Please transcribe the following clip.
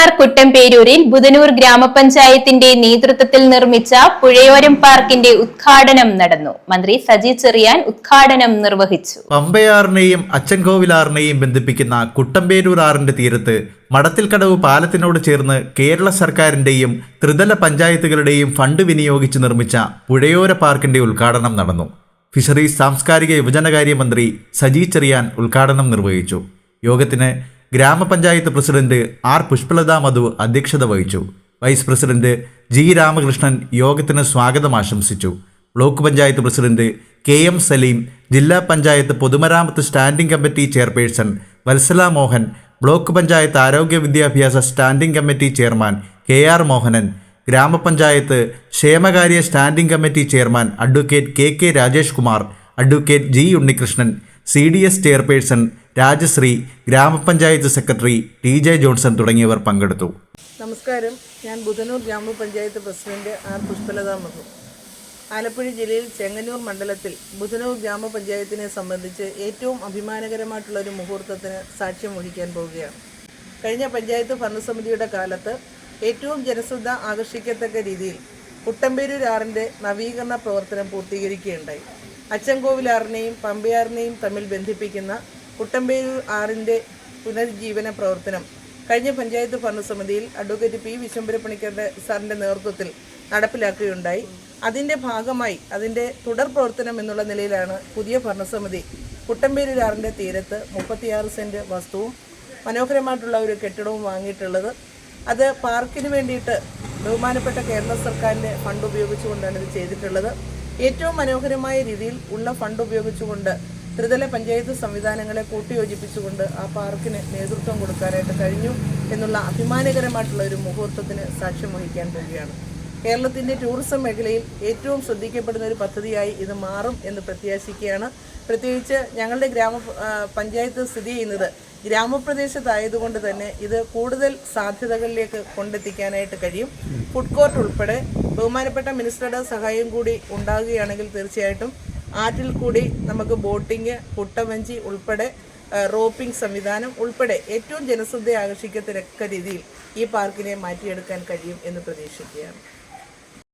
പൂഞ്ഞാർ കുട്ടമ്പേരൂരിൽ ബുധനൂർ ഗ്രാമപഞ്ചായത്തിന്റെ നേതൃത്വത്തിൽ നിർമ്മിച്ച പുഴയോരം പാർക്കിന്റെ ഉദ്ഘാടനം നടന്നു. മന്ത്രി സജി ചെറിയാൻ ഉദ്ഘാടനം നിർവഹിച്ചു. പമ്പയാറിനെയും അച്ചൻകോവിലാറിനെയും ബന്ധിപ്പിക്കുന്ന കുട്ടമ്പേരൂർ ആറിന്റെ തീരത്ത് മടത്തിൽക്കടവ് പാലത്തിനോട് ചേർന്ന് കേരള സർക്കാരിന്റെയും ത്രിതല പഞ്ചായത്തുകളുടെയും ഫണ്ട് വിനിയോഗിച്ച് നിർമ്മിച്ച പുഴയോര പാർക്കിന്റെ ഉദ്ഘാടനം നടന്നു. ഫിഷറീസ് സാംസ്കാരിക യുവജനകാര്യ മന്ത്രി സജി ചെറിയാൻ ഉദ്ഘാടനം നിർവഹിച്ചു. യോഗത്തിന് ഗ്രാമപഞ്ചായത്ത് പ്രസിഡന്റ് ആർ പുഷ്പലത മധു അധ്യക്ഷത വഹിച്ചു. വൈസ് പ്രസിഡന്റ് ജി രാമകൃഷ്ണൻ യോഗത്തിന് സ്വാഗതം ആശംസിച്ചു. Block panchayat president K M Salim ജില്ലാ പഞ്ചായത്ത് പൊതുമരാമത്ത് standing committee chairperson Vatsala Mohan block panchayat ആരോഗ്യ വിദ്യാഭ്യാസ standing committee chairman K R Mohanan ഗ്രാമപഞ്ചായത്ത് ക്ഷേമകാര്യ standing committee chairman advocate K K Rajesh Kumar advocate G Unnikrishnan C D S chairperson Rajasree ഗ്രാമപഞ്ചായത്ത് secretary T J Johnson തുടങ്ങിയവർ പങ്കെടുത്തു. നമസ്കാരം. ഞാൻ ബുധനൂർ ഗ്രാമപഞ്ചായത്ത് പ്രസിഡന്റ് ആർ പുഷ്പലത മധു ആലപ്പുഴ ജില്ലയിൽ ചെങ്ങന്നൂർ മണ്ഡലത്തിൽ ബുധനൂർ ഗ്രാമപഞ്ചായത്തിനെ സംബന്ധിച്ച് ഏറ്റവും അഭിമാനകരമായിട്ടുള്ള ഒരു മുഹൂർത്തത്തിന് സാക്ഷ്യം വഹിക്കാൻ പോവുകയാണ്. കഴിഞ്ഞ പഞ്ചായത്ത് ഭരണസമിതിയുടെ കാലത്ത് ഏറ്റവും ജനശ്രദ്ധ ആകർഷിക്കത്തക്ക രീതിയിൽ കുട്ടമ്പേരൂർ ആറിന്റെ നവീകരണ പ്രവർത്തനം പൂർത്തീകരിക്കുകയുണ്ടായി. അച്ചൻകോവിലാറിനെയും പമ്പയാറിനെയും തമ്മിൽ ബന്ധിപ്പിക്കുന്ന കുട്ടമ്പേരൂർ ആറിന്റെ പുനരുജ്ജീവന പ്രവർത്തനം. കഴിഞ്ഞ പഞ്ചായത്ത് ഭരണസമിതിയിൽ അഡ്വക്കേറ്റ് പി വിശ്വംഭരപ്പണിക്കരുടെ സാറിന്റെ നേതൃത്വത്തിൽ നടപ്പിലാക്കുകയുണ്ടായി. അതിന്റെ ഭാഗമായി അതിന്റെ തുടർ പ്രവർത്തനം എന്നുള്ള നിലയിലാണ് പുതിയ ഭരണസമിതി കുട്ടമ്പേരൂരാറിന്റെ തീരത്ത് മുപ്പത്തിയാറ് സെന്റ് വസ്തുവും മനോഹരമായിട്ടുള്ള ഒരു കെട്ടിടവും വാങ്ങിയിട്ടുള്ളത്. അത് പാർക്കിന് വേണ്ടിയിട്ട് ബഹുമാനപ്പെട്ട കേരള സർക്കാരിന്റെ ഫണ്ട് ഉപയോഗിച്ചുകൊണ്ടാണ് ഇത് ചെയ്തിട്ടുള്ളത്. ഏറ്റവും മനോഹരമായ രീതിയിൽ ഉള്ള ഫണ്ട് ഉപയോഗിച്ചുകൊണ്ട് ത്രിതല പഞ്ചായത്ത് സംവിധാനങ്ങളെ കൂട്ടിയോജിപ്പിച്ചുകൊണ്ട് ആ പാർക്കിന് നേതൃത്വം കൊടുക്കാനായിട്ട് കഴിഞ്ഞു എന്നുള്ള അഭിമാനകരമായിട്ടുള്ള ഒരു മുഹൂർത്തത്തിന് സാക്ഷ്യം വഹിക്കാൻ പോവുകയാണ്. കേരളത്തിന്റെ ടൂറിസം മേഖലയിൽ ഏറ്റവും ശ്രദ്ധിക്കപ്പെടുന്ന ഒരു പദ്ധതിയായി ഇത് മാറും എന്ന് പ്രത്യാശിക്കുകയാണ്. പ്രത്യേകിച്ച് ഞങ്ങളുടെ ഗ്രാമ പഞ്ചായത്ത് സ്ഥിതി ചെയ്യുന്നത് ഗ്രാമപ്രദേശത്തായതുകൊണ്ട് തന്നെ ഇത് കൂടുതൽ സാധ്യതകളിലേക്ക് കൊണ്ടെത്തിക്കാനായിട്ട് കഴിയും. ഫുഡ് കോർട്ട് ഉൾപ്പെടെ ബഹുമാനപ്പെട്ട മിനിസ്റ്ററുടെ സഹായം കൂടി ഉണ്ടാകുകയാണെങ്കിൽ തീർച്ചയായിട്ടും ആറ്റിൽ കൂടി നമുക്ക് ബോട്ടിങ് കുട്ടവഞ്ചി ഉൾപ്പെടെ റോപ്പിംഗ് സംവിധാനം ഉൾപ്പെടെ ഏറ്റവും ജനശ്രദ്ധ ആകർഷിക്കത്തക്ക രീതിയിൽ ഈ പാർക്കിനെ മാറ്റിയെടുക്കാൻ കഴിയും എന്ന് പ്രതീക്ഷിക്കുകയാണ്.